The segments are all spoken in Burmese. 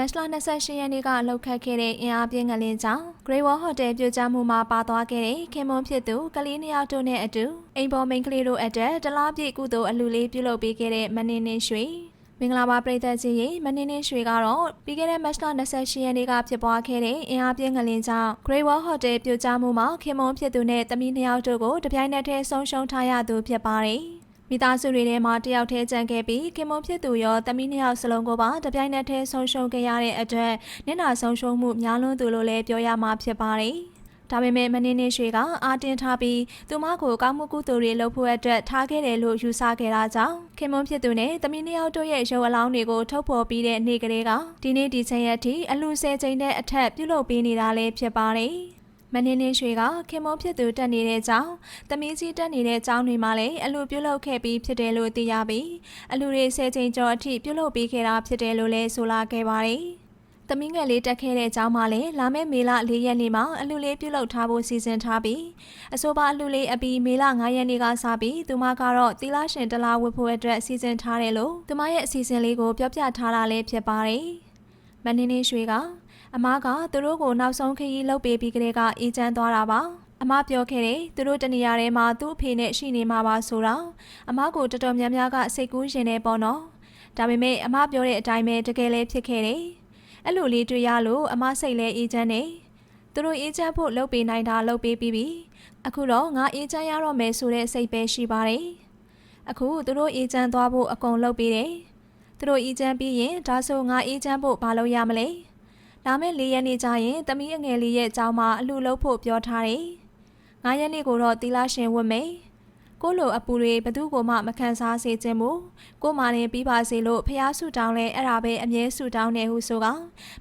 မတ်လ28ရက်နေ့ကလှုပ်ခတ်ခဲ့တဲ့အင်အားပြင်းငလင်းကြောင့် Great Wall Hotel ပြိုကျမှုမှာပါသွားခဲ့တဲ့ခင်မွန်ဖြစ်သူကလေးနှစ်ယောက်တို့နဲ့အတူအိမ်ပေါ်မိန်းကလေးတို့အတွက်တလားပြည့်ကုသိုလ်အလှလေးပြုလုပ်ပေးခဲ့တဲ့မနင်းနှင်းရွှေမင်္ဂလာပါပြည်သက်ကြီးရေမနင်းနှင်းရွှေကတော့ပြီးခဲ့တဲ့မတ်လ28ရက်နေ့ကဖြစ်ပွားခဲ့တဲ့အင်အားပြင်းငလင်းကြောင့် Great Wall Hotel ပြိုကျမှုမှာခင်မွန်ဖြစ်သူနဲ့တမီးနှစ်ယောက်တို့ကိုတပြိုင်နက်တည်းဆုံးရှုံးထားရသူဖြစ်ပါတယ် မိသားစုတွေထဲမှာတယောက်တည်းကြံခဲ့ပြီးခင်မွန်ဖြစ်သူရောတမီးနှစ်ယောက်စလုံးကိုပါတပြိုင်နက်တည်းဆုံးရှုံးခဲ့ရတဲ့အတွက်နင့်နာဆုံးရှုံးမှုများလွန်းသူလို့လည်းပြောရမှာဖြစ်ပါတယ်။ဒါပေမဲ့မင်းနေရွှေကအာတင်ထားပြီးသူမကိုကောင်းမှုကုသိုလ်တွေလုပ်ဖို့အတွက်ထားခဲ့တယ်လို့ယူဆခဲ့တာကြောင့်ခင်မွန်ဖြစ်သူနဲ့တမီးနှစ်ယောက်တို့ရဲ့ရုပ်အလောင်းတွေကိုထုတ်ဖော်ပြီးတဲ့နေ့ကလေးကဒီနေ့ဒီချိန်ရက်ထိအလူဆယ်ချိန်တဲ့အထက်ပြုလုပ်ပေးနေတာလည်းဖြစ်ပါတယ်။ မင်းင်းနှင်းရွှေကခင်မုန်းဖြစ်သူတက်နေတဲ့ကြောင်းတမီးကြီးတက်နေတဲ့ကြောင်းတွေမှာလည်းအလူပြုတ်လုခဲ့ပြီးဖြစ်တယ်လို့သိရပြီးအလူတွေဆယ်ချိန်ကျော်အထိပြုတ်လုပြီးခဲ့တာဖြစ်တယ်လို့လည်းဆိုလာခဲ့ပါတယ်။တမီးငယ်လေးတက်ခဲ့တဲ့ကြောင်းမှာလည်းလာမယ့်မေလ၄ရက်နေ့မှာအလူလေးပြုတ်လုထားဖို့စီစဉ်ထားပြီးအဆိုပါအလူလေးအပြီးမေလ9ရက်နေ့ကစပြီးသူမကတော့တီလာရှင်တလားဝတ်ဖို့အတွက်စီစဉ်ထားတယ်လို့သူမရဲ့အစီအစဉ်လေးကိုပြောပြထားတာလည်းဖြစ်ပါတယ်။မင်းင်းနှင်းရွှေက အမကသူတို့ကိုနောက်ဆုံးခရီးလုပ်ပေးပြီးကလေးကအေးချမ်းသွားတာပါအမပြောခဲ့တယ်သူတို့တနေရာထဲမှာသူ့အဖေနဲ့ရှိနေမှာပါဆိုတော့အမကိုတော်တော်များများကစိတ်ကူးရင်နေပေါ့နော်ဒါပေမဲ့အမပြောတဲ့အတိုင်းပဲတကယ်လည်းဖြစ်ခဲ့တယ်အဲ့လိုလေးတွေ့ရလို့အမစိတ်လဲအေးချမ်းနေသူတို့အေးချမ်းဖို့လုပ်ပေးနိုင်တာလုပ်ပေးပြီးပြီအခုတော့ငါအေးချမ်းရတော့မယ်ဆိုတဲ့စိတ်ပဲရှိပါတယ်အခုသူတို့အေးချမ်းသွားဖို့အကုန်လုပ်ပေးတယ်သူတို့အေးချမ်းပြီးရင်ဒါဆိုငါအေးချမ်းဖို့ဘာလုပ်ရမလဲ လာမယ့်၄ရက်နေ့ကျရင်တမီးအငယ်လေးရဲ့အကြောင်းမှာအလှလုပ်ဖို့ပြောထားတယ်။၅ရက်နေ့ကိုတော့တီလာရှင်ဝတ်မယ်။ကိုလိုအပူတွေဘသူ့ကိုမှမခံစားစေခြင်းမူကိုမာနေပြီးပါစေလို့ဖះဆုတောင်းလဲအဲ့ဒါပဲအမြဲဆုတောင်းနေဟုဆိုက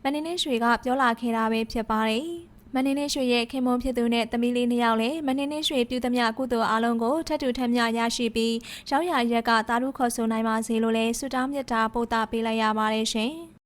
မနေနေရွှေကပြောလာခဲ့တာပဲဖြစ်ပါတယ်။မနေနေရွှေရဲ့ခင်မွန်ဖြစ်သူနဲ့တမီးလေးနှစ်ယောက်လည်းမနေနေရွှေပြုသမျှကုသိုလ်အားလုံးကိုထပ်တူထပ်မျှရရှိပြီးရောက်ရရက်ကတာရုခေါ်ဆိုနိုင်ပါစေလို့လဲဆုတောင်းမြတ်တာပို့တာပေးလိုက်ရပါတယ်ရှင်။